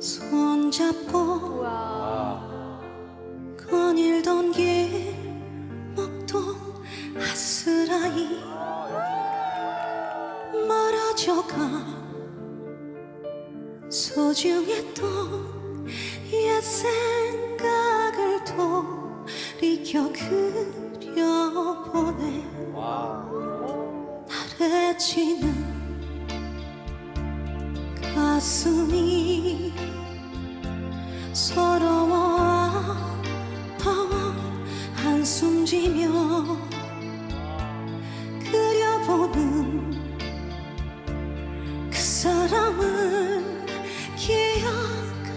손잡고 거닐던 길 목도 아스라이 멀어져가 소중했던 옛 생각을 돌이켜 그려보네. 나래지는 가슴이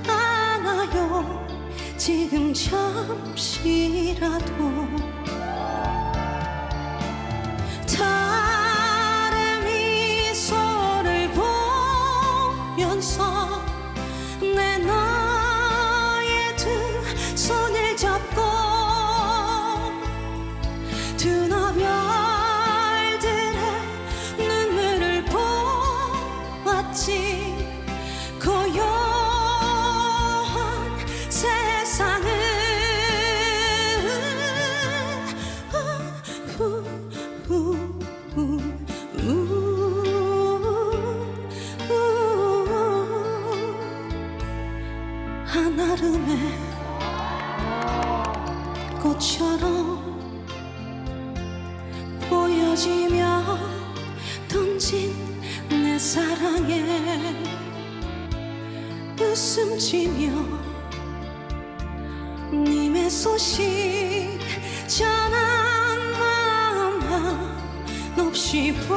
기억하나요? 지금 잠시라도 한아름의 꽃처럼 보여지며 던진 내 사랑에 웃음 지며 님의 소식 전한 마음 한없이 보